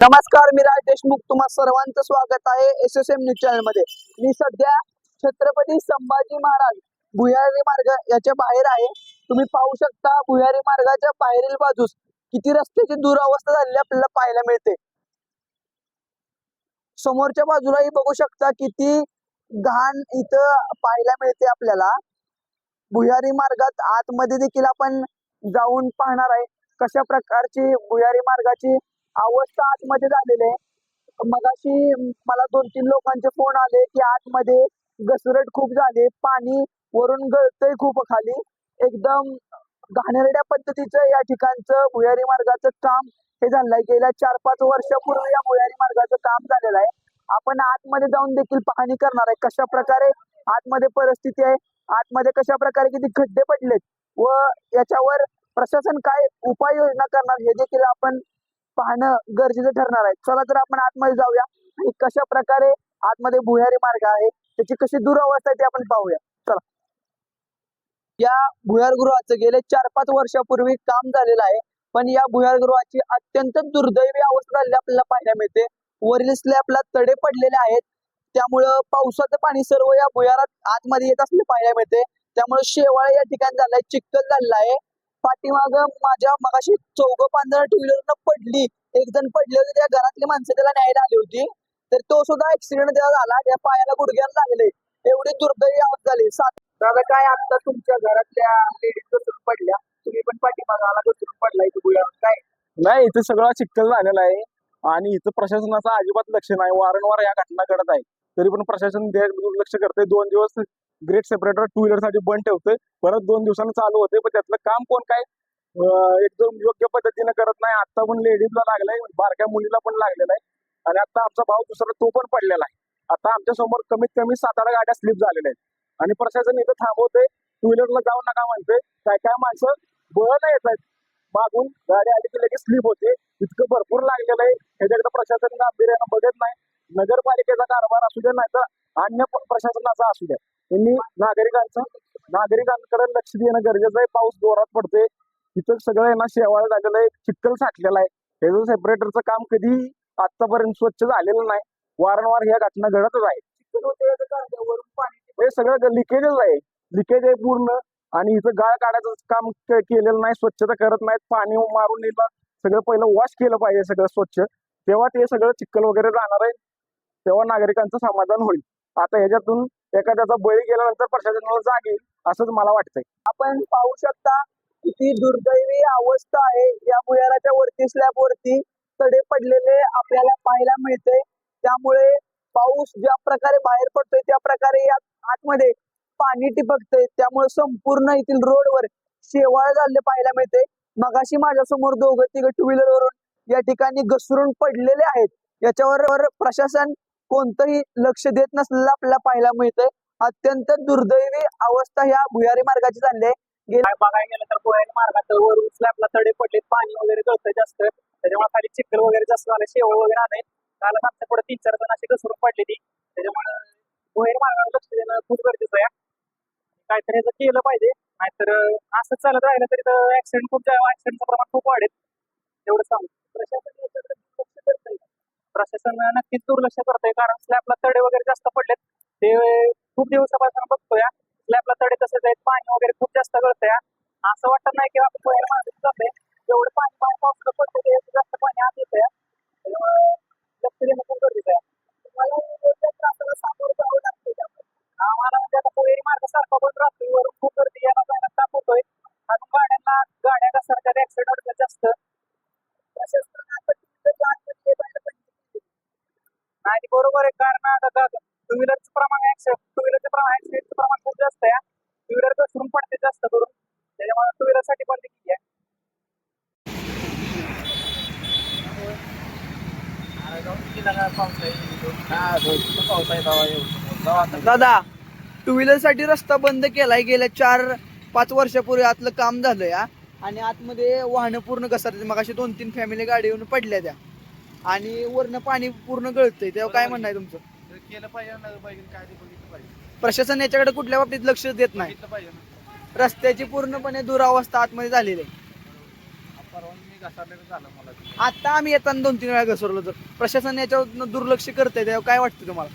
नमस्कार मी राज देशमुख. तुम्हा सर्वांचं स्वागत आहे एस एस एम न्यूज चॅनलमध्ये. मी सध्या छत्रपती संभाजी महाराज भुयारी मार्ग याच्या बाहेर आहे. तुम्ही पाहू शकता भुयारी मार्गाच्या बाहेरील बाजूस किती रस्त्याची दुरावस्था झालेली आपल्याला पाहायला मिळते. समोरच्या बाजूलाही बघू शकता किती घाण इथं पाहायला मिळते आपल्याला. भुयारी मार्गात आतमध्ये देखील आपण जाऊन पाहणार आहे कशा प्रकारची भुयारी मार्गाची अवस्था आतमध्ये झालेली आहे. मगाशी मला दोन तीन लोकांचे फोन आले की आतमध्ये घसरट खूप झाली पाणी वरून गळतय खूप खाली. एकदम घाणेरड्या पद्धतीचं या ठिकाणचं भुयारी मार्गाचं काम हे झालं आहे. गेल्या चार पाच वर्षापूर्वी या भुयारी मार्गाचं काम झालेलं आहे. आपण आतमध्ये जाऊन देखील पाहणी करणार आहे कशा प्रकारे आतमध्ये परिस्थिती आहे आतमध्ये कशा प्रकारे किती खड्डे पडलेत व याच्यावर प्रशासन काय उपाययोजना करणार हे देखील आपण पाहणं गरजेचं ठरणार आहे. चला तर आपण आतमध्ये जाऊया आणि कशा प्रकारे आतमध्ये भुयारी मार्ग आहे त्याची कशी दुरावस्था आहे ते आपण पाहूया. चला. या भुयारगृहाचं गेले चार पाच वर्षापूर्वी काम झालेलं आहे पण या भुयार गृहाची अत्यंत दुर्दैवी अवस्था झालेली आपल्याला पाहायला मिळते. वरील स्लॅबला तडे पडलेले आहेत. त्यामुळं पावसाचं पाणी सर्व या भुयारात आतमध्ये येत असले पाहायला मिळते. त्यामुळे शेवाळ या ठिकाणी झालाय चिखल झालेला आहे. पाठीमाग माझ्या मगाशी चौघ पांढरा टू व्हीलर पडली. एक जण पडले होते त्या घरातली माणसं त्याला न्यायला आली होती. तर तो सुद्धा ऍक्सिडेंट त्याला झाला त्या पायाला गुडघ्याला लागले. एवढी दुर्दैवी अवस्था झाली. दादा काय आता तुमच्या घरातल्या लेडीज घसरून पडल्या? तुम्ही पण पाठीमागाला घसरून पडला इथे काय? नाही इथं सगळा चिखल झालेला आहे. आणि इथं प्रशासनाचं अजिबात लक्ष नाही. वारंवार या घटना घडत आहे तरी पण प्रशासन ते दुर्लक्ष करते दोन दिवस ग्रेट सेपरेटर टू व्हीलरसाठी बंद ठेवते परत दोन दिवसांनी चालू होते पण त्यातलं काम कोण काय एकदम योग्य पद्धतीने करत नाही. आता पण लेडीजला लागलाय. बारक्या मुलीला पण लागलेला आहे. आणि आता आमचा भाऊ दुसरा तो पण पडलेला आहे. आता आमच्यासमोर कमीत कमी सात आठ गाड्या स्लिप झालेल्या आहेत. आणि प्रशासन इथं थांबवते टू व्हीलरला जाऊ नका म्हणते काय काय माणसं बळण येत आहेत मागून गाडी आली की लगेच स्लिप होते. इतकं भरपूर प्रशासनाचा असू द्या. त्यांनी नागरिकांचं नागरिकांकडे लक्ष देणं गरजेचं आहे. पाऊस जोरात पडते इथं सगळं आहे ना शेवाळ झालेलं आहे. चिखल साठलेला आहे. ह्याचं सेपरेटरचं काम कधी आतापर्यंत स्वच्छ झालेलं नाही वारंवार ह्या घटना घडतच आहे हे सगळं लिकेजच आहे. लिकेज आहे पूर्ण. आणि इथं गाळ काढायचं काम केलेलं नाही. स्वच्छता करत नाहीत. पाणी मारून नेलं. सगळं पहिलं वॉश केलं पाहिजे सगळं स्वच्छ. तेव्हा ते सगळं चिखल वगैरे जाणार आहे. तेव्हा नागरिकांचं समाधान होईल. आता ह्याच्यातून एखाद्याचा बळी गेल्यानंतर प्रशासनाला जाग येईल असंच मला वाटतंय. आपण पाहू शकता किती दुर्दैवी अवस्था आहे. या भुयाराच्या वरती स्लॅब वरती तडे पडलेले आपल्याला पाहायला मिळते त्यामुळे पाऊस ज्या प्रकारे बाहेर पडतोय त्या प्रकारे या आतमध्ये पाणी टिपकतंय. त्यामुळे संपूर्ण येथील रोडवर शेवाळ झालेले पाहायला मिळते मगाशी माझ्यासमोर दोघं तिघ टू व्हीलरवरून या ठिकाणी घसरून पडलेले आहेत. याच्यावर प्रशासन कोणतंही लक्ष देत नसलेलं आपल्याला पाहायला मिळतंय. अत्यंत दुर्दैवी अवस्था ह्या भुयारी मार्गाची झाली आहे. काय बघायला गेलं तर पोहायला मार्गात वरून स्लॅबला तडे पडले पाणी वगैरे गळतंय जास्त. त्याच्यामुळे खाली चिखल वगैरे जास्त झालं शेवळ वगैरे आलंय. कालच आमच्या पुढे तीन चार जण अशी घसरून पडलेली त्याच्यामुळे पोहेर मार्गावर लक्ष देणं खूप गरजेचं आहे. काहीतरी ह्याचं केलं पाहिजे. नाहीतर असंच चालत राहिलं तरी तर ऍक्सिडेंट खूप ऍक्सिडेंटचं प्रमाण खूप वाढेल. तेवढं सांगू. प्रशासन प्रशासन नक्कीच दुर्लक्ष करतंय. कारण स्लॅबला तडे वगैरे जास्त पडलेत. ते खूप दिवसापासून बघतोय. स्लॅबला तडे तसेच आहेत. पाणी वगैरे खूप जास्त गळतंय. असं वाटत नाही की आपण बाहेर मार्गात जातोय. दादा टू व्हीलरसाठी रस्ता बंद केलाय. गेल्या चार पाच वर्षापूर्वी आतलं काम झालं या आणि आतमध्ये वाहनं पूर्ण घसरते मग अशी दोन तीन फॅमिली गाडी येऊन पडल्या त्या. आणि वरनं पाणी पूर्ण गळतंय. तेव्हा काय म्हणणं आहे तुमचं? केलं पाहिजे प्रशासन याच्याकडे कुठल्या बाबतीत लक्ष देत नाही. रस्त्याची पूर्णपणे दुरावस्था आतमध्ये झालेली आहे. झालं मला. आता आम्ही येताना दोन तीन वेळा घसरलो तर प्रशासन याच्यावर दुर्लक्ष करतंय त्यावर काय वाटतं तुम्हाला?